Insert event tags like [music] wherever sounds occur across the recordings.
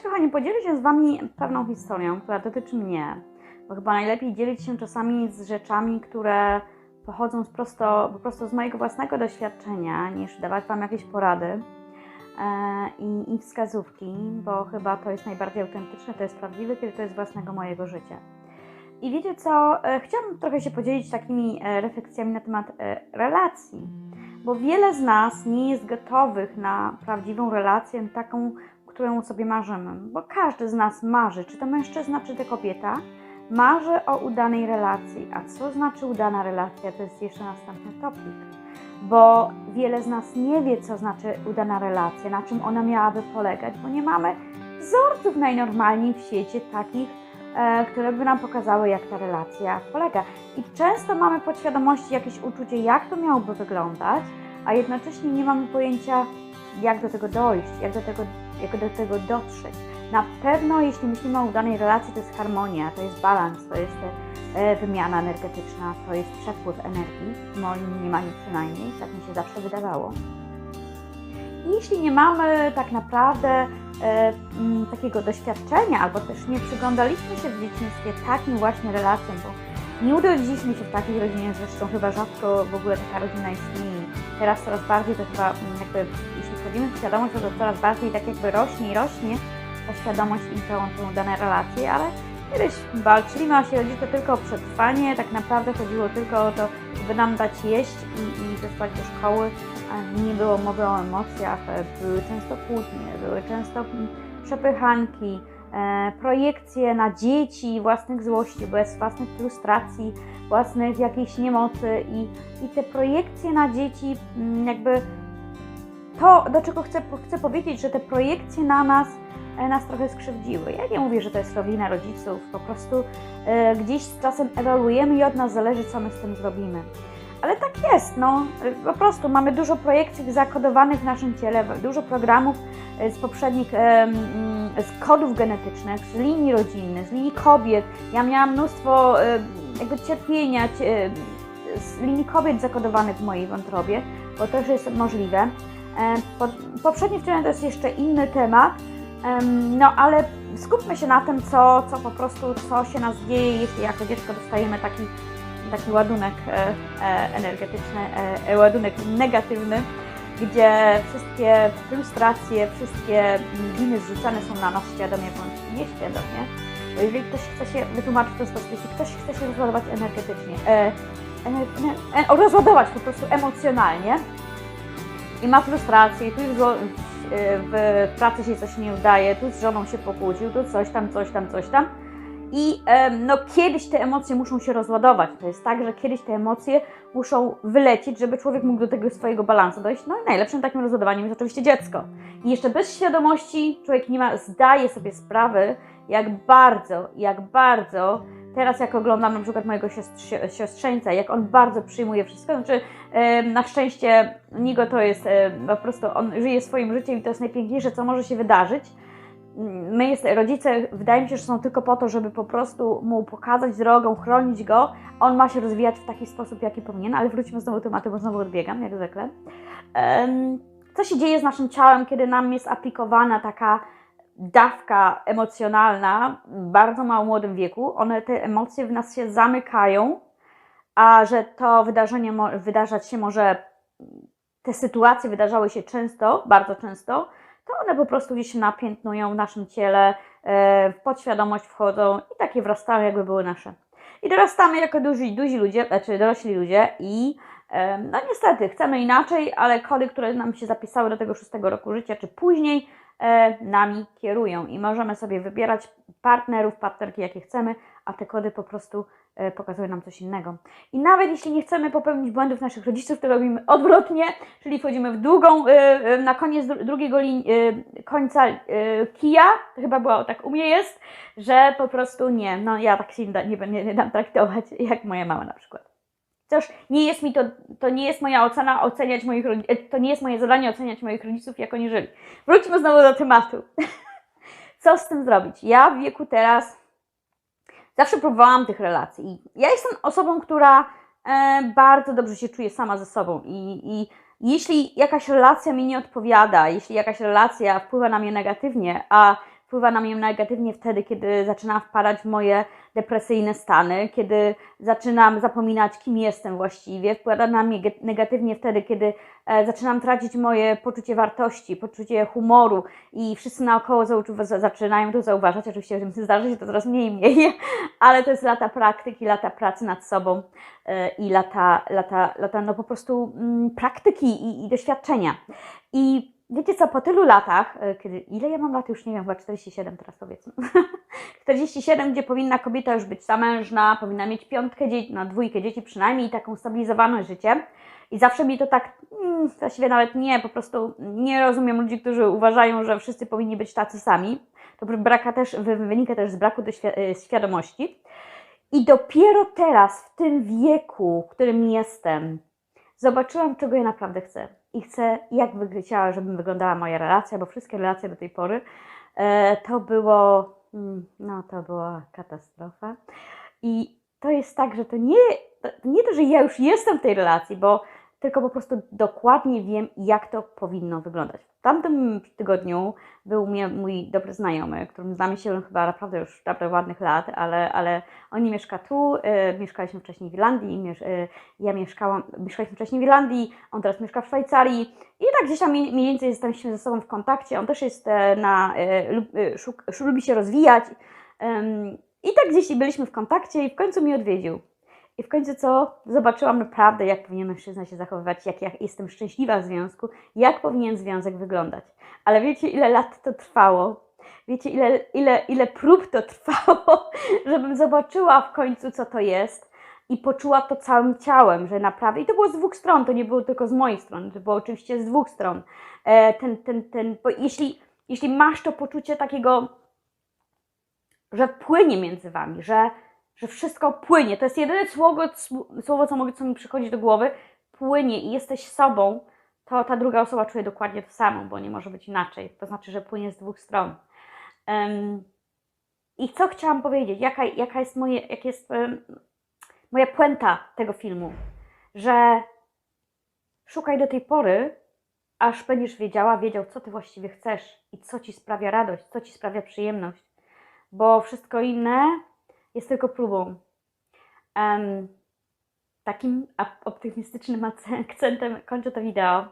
Dziś, kochani, podzielę się z Wami pewną historią, która dotyczy mnie, bo chyba najlepiej dzielić się czasami z rzeczami, które pochodzą z prosto, po prostu z mojego własnego doświadczenia, niż dawać Wam jakieś porady e, i, i wskazówki, bo chyba to jest najbardziej autentyczne, to jest prawdziwe, kiedy to jest własnego mojego życia. I wiecie co, e, chciałabym trochę się podzielić takimi e, refleksjami na temat relacji, bo wiele z nas nie jest gotowych na prawdziwą relację, taką, którą sobie marzymy, bo każdy z nas marzy, czy to mężczyzna, czy to kobieta, marzy o udanej relacji. A co znaczy udana relacja? To jest jeszcze następny topik, bo wiele z nas nie wie, co znaczy udana relacja, na czym ona miałaby polegać, bo nie mamy wzorców najnormalniej w świecie takich, e, które by nam pokazały, jak ta relacja polega. I często mamy podświadomości jakieś uczucie, jak to miałoby wyglądać, a jednocześnie nie mamy pojęcia, jak do tego dojść, jak do tego, jak do tego dotrzeć. Na pewno, jeśli myślimy o udanej relacji, to jest harmonia, to jest balans, to jest e, wymiana energetyczna, to jest przepływ energii, w moim mniemaniu przynajmniej, tak mi się zawsze wydawało. I jeśli nie mamy tak naprawdę e, m, takiego doświadczenia, albo też nie przyglądaliśmy się w dzieciństwie takim właśnie relacjom, bo nie urodziliśmy się w takiej rodzinie, zresztą chyba rzadko w ogóle taka rodzina istnieje. Teraz coraz bardziej to chyba jakby, wchodzimy w świadomość, to, to coraz bardziej tak jakby rośnie i rośnie ta świadomość i tą, tą dane relacje, ale kiedyś walczyliśmy o się rodzice tylko o przetrwanie, tak naprawdę chodziło tylko o to, żeby nam dać jeść i, i wysłać do szkoły, a nie było mowy o emocjach, e, były często kłótnie, były często przepychanki, e, projekcje na dzieci, własnych złości, bez własnych frustracji, własnych jakiejś niemocy i, i te projekcje na dzieci mm, jakby to, do czego chcę, chcę powiedzieć, że te projekcje na nas e, nas trochę skrzywdziły. Ja nie mówię, że to jest wina rodziców, po prostu e, gdzieś z czasem ewoluujemy i od nas zależy, co my z tym zrobimy. Ale tak jest, no, po prostu mamy dużo projekcji zakodowanych w naszym ciele, dużo programów e, z poprzednich, z kodów genetycznych, z linii rodzinnych, z linii kobiet. Ja miałam mnóstwo e, jakby cierpienia cie- z linii kobiet zakodowanych w mojej wątrobie, bo też jest możliwe. E, Po, poprzednie wcielenie to jest jeszcze inny temat, Em, no ale skupmy się na tym, co, co po prostu, co się nas dzieje, jeśli jako dziecko dostajemy taki, taki ładunek e, e, energetyczny, ładunek negatywny, gdzie wszystkie frustracje, wszystkie winy zrzucane są na nas świadomie bądź nieświadomie. Jeżeli ktoś chce się wytłumaczyć w ten sposób, jeśli ktoś chce się rozładować energetycznie, e, e, rozładować po prostu emocjonalnie i ma frustrację, tu już go w pracy się coś nie udaje, tu z żoną się pokłócił, tu coś tam, coś tam, coś tam. I no, kiedyś te emocje muszą się rozładować. To jest tak, że kiedyś te emocje muszą wylecieć, żeby człowiek mógł do tego swojego balansu dojść. No i najlepszym takim rozładowaniem jest oczywiście dziecko. I jeszcze bez świadomości człowiek nie ma, zdaje sobie sprawy, jak bardzo, jak bardzo teraz jak oglądam na przykład mojego siostr- siostrzeńca, jak on bardzo przyjmuje wszystko, znaczy na szczęście Nigo to jest po prostu, on żyje swoim życiem i to jest najpiękniejsze, co może się wydarzyć. My, jest, rodzice, wydaje mi się, że są tylko po to, żeby po prostu mu pokazać drogę, chronić go. On ma się rozwijać w taki sposób, jaki powinien, ale wróćmy znowu do tematu, bo znowu odbiegam, jak zwykle. Co się dzieje z naszym ciałem, kiedy nam jest aplikowana taka dawka emocjonalna w bardzo mało młodym wieku? One, te emocje w nas się zamykają, a że to wydarzenie wydarzać się może, te sytuacje wydarzały się często, bardzo często, to one po prostu gdzieś się napiętnują w naszym ciele, e, w podświadomość wchodzą i takie wrastają, jakby były nasze. I dorastamy jako duzi, duzi ludzie, znaczy dorośli ludzie i no niestety chcemy inaczej, ale kody, które nam się zapisały do tego szóstego roku życia, czy później, nami kierują i możemy sobie wybierać partnerów, partnerki, jakie chcemy, a te kody po prostu e, pokazują nam coś innego. I nawet jeśli nie chcemy popełnić błędów naszych rodziców, to robimy odwrotnie, czyli wchodzimy w długą, y, na koniec dru- drugiego końca kija, to chyba było tak u mnie jest, że po prostu nie, no ja tak się nie, nie, nie dam traktować, jak moja mama na przykład. Chociaż nie jest mi to, to nie jest moja ocena oceniać moich rodziców, to nie jest moje zadanie oceniać moich rodziców, jak oni żyli. Wróćmy znowu do tematu. [laughs] Co z tym zrobić? Ja w wieku teraz zawsze próbowałam tych relacji. I ja jestem osobą, która e, bardzo dobrze się czuje sama ze sobą i, i jeśli jakaś relacja mi nie odpowiada, jeśli jakaś relacja wpływa na mnie negatywnie, a wpływa na mnie negatywnie wtedy, kiedy zaczynam wpadać w moje depresyjne stany, kiedy zaczynam zapominać, kim jestem właściwie. Wpływa na mnie negatywnie wtedy, kiedy e, zaczynam tracić moje poczucie wartości, poczucie humoru i wszyscy naokoło zaczynają to zauważać. Oczywiście, że zdarzy się to coraz mniej i mniej, [laughs] ale to jest lata praktyki, lata pracy nad sobą e, i lata, lata, lata no po prostu mm, praktyki i, i doświadczenia. I wiecie co, po tylu latach, e, kiedy, ile ja mam lat, już nie wiem, chyba 47 teraz powiedzmy, [laughs] 47, gdzie powinna kobieta już być zamężna, powinna mieć piątkę dzieci, no dwójkę dzieci przynajmniej i taką stabilizowane życie. I zawsze mi to tak, mm, właściwie nawet nie, po prostu nie rozumiem ludzi, którzy uważają, że wszyscy powinni być tacy sami. To braka też, wy- wynika też z braku e, świadomości. I dopiero teraz, w tym wieku, w którym jestem, zobaczyłam, czego ja naprawdę chcę. I chcę, jak by chciała, żeby wyglądała moja relacja, bo wszystkie relacje do tej pory e, to było, mm, no to była katastrofa. I to jest tak, że to nie, nie to, że ja już jestem w tej relacji, bo tylko po prostu dokładnie wiem, jak to powinno wyglądać. W tamtym tygodniu był mój dobry znajomy, którym znamy się chyba naprawdę już naprawdę ładnych lat, ale, ale on nie mieszka tu, e, mieszkaliśmy wcześniej w Irlandii, miesz, e, ja mieszkałam, mieszkaliśmy wcześniej w Irlandii, on teraz mieszka w Szwajcarii i tak gdzieś tam mniej więcej jesteśmy ze sobą w kontakcie. On też jest e, na, e, szuk, lubi się rozwijać i tak gdzieś byliśmy w kontakcie i w końcu mnie odwiedził. I w końcu co? Zobaczyłam naprawdę, jak powinien mężczyzna się zachowywać, jak ja jestem szczęśliwa w związku, jak powinien związek wyglądać. Ale wiecie, ile lat to trwało? Wiecie, ile, ile, ile prób to trwało, [laughs] żebym zobaczyła w końcu, co to jest i poczuła to całym ciałem, że naprawdę, i to było z dwóch stron, to nie było tylko z mojej strony, to było oczywiście z dwóch stron. E, ten, ten, ten, bo jeśli, jeśli masz to poczucie takiego, że płynie między wami, że, że wszystko płynie, to jest jedyne słowo, słowo co, mogę, co mi przychodzi do głowy, płynie i jesteś sobą, to ta druga osoba czuje dokładnie to samo, bo nie może być inaczej. To znaczy, że płynie z dwóch stron. Em, I co chciałam powiedzieć? Jaka, jaka jest, moje, jak jest em, moja puenta tego filmu? Że szukaj do tej pory, aż będziesz wiedziała, wiedział, co ty właściwie chcesz i co ci sprawia radość, co ci sprawia przyjemność, bo wszystko inne jest tylko próbą. Em, takim optymistycznym akcentem kończę to wideo.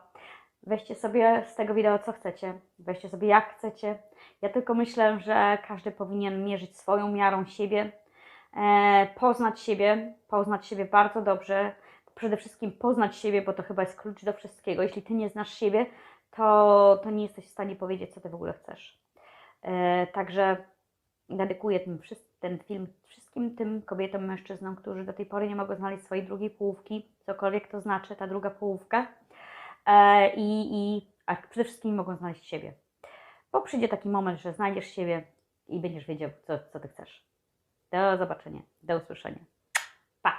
Weźcie sobie z tego wideo co chcecie, weźcie sobie jak chcecie. Ja tylko myślę, że każdy powinien mierzyć swoją miarą siebie, e, poznać siebie, poznać siebie bardzo dobrze. Przede wszystkim poznać siebie, bo to chyba jest klucz do wszystkiego. Jeśli ty nie znasz siebie, to, to nie jesteś w stanie powiedzieć, co ty w ogóle chcesz. E, także dedykuję ten, ten film wszystkim tym kobietom, mężczyznom, którzy do tej pory nie mogą znaleźć swojej drugiej połówki, cokolwiek to znaczy ta druga połówka. E, i, i, a przede wszystkim mogą znaleźć siebie. Bo przyjdzie taki moment, że znajdziesz siebie i będziesz wiedział, co, co ty chcesz. Do zobaczenia, do usłyszenia.